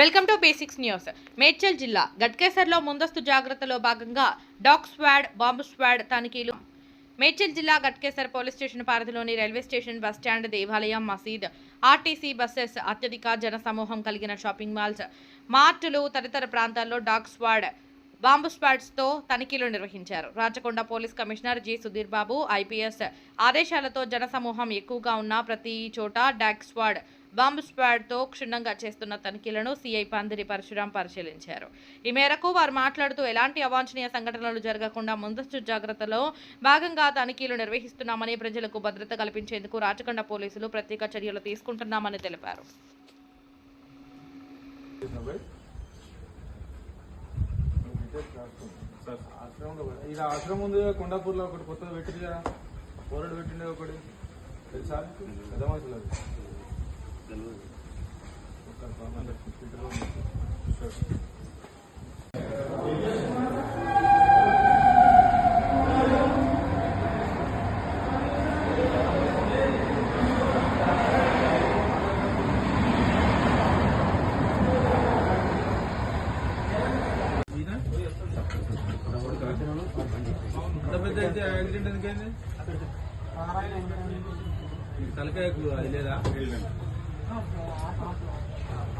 Welcome to basics news. Medchal జిల్లా గట్కేసర్లో ముందస్తు జాగ్రత్తలో భాగంగా డాగ్ స్వాడ్ బాంబు స్వాడ్ తనిఖీలు. మేడ్చల్ జిల్లా గట్కేసర్ పోలీస్ స్టేషన్ పరిధిలోని రైల్వే స్టేషన్ బస్ స్టాండ్ దేవాలయం మసీద్. ఆర్టీసీ బస్సెస్ అత్యధిక జనసమూహం కలిగిన షాపింగ్ మాల్స్ మార్టులు తదితర ప్రాంతాల్లో డాగ్ స్వాడ్ బాంబు స్క్వాడ్స్తో తనిఖీలు నిర్వహించారు. Rachakonda police commissioner G Sudheer Babu IPS ఆదేశాలతో జనసమూహం ఎక్కువగా ఉన్న ప్రతి చోట డాగ్ స్వాడ్ బాంబు స్పాడ్తో క్షుణ్ణంగా చేస్తున్న తనిఖీలను సీఐ పందిరి పరశురాం పరిశీలించారు. ఈ మేరకు వారు మాట్లాడుతూ ఎలాంటి అవాంఛనీయ సంఘటనలు జరగకుండా ముందస్తు జాగ్రత్తలో భాగంగా తనిఖీలు నిర్వహిస్తున్నామని ప్రజలకు భద్రత కల్పించేందుకు రాచకొండ పోలీసులు ప్రత్యేక చర్యలు తీసుకుంటున్నామని తెలిపారు. ఇది ఆశ్రమం ఉంది కొండాపూర్లో ఒకటి కొత్తది పెట్టింది కదా పోరడు పెట్టిండే ఒకటి. తెలుసా? అర్థమవుతుంది? మనుషులు అది ఒక్క సామాన్ తెచ్చింది, ఫిల్టర్లో ఉంది. సార్. ఈయన? అంత పెద్ద అయితే యాక్సిడెంట్ ఎందుకైంది తలకాయకు అది లేదా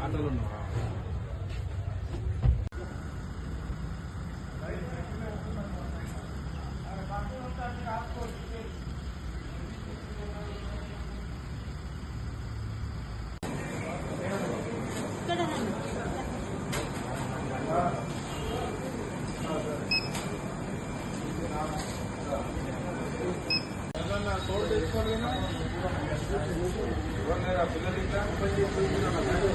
ఆటోలో ఉన్నావా ఎవరన్నా తోడు తెచ్చుకోవాలి పిల్లలు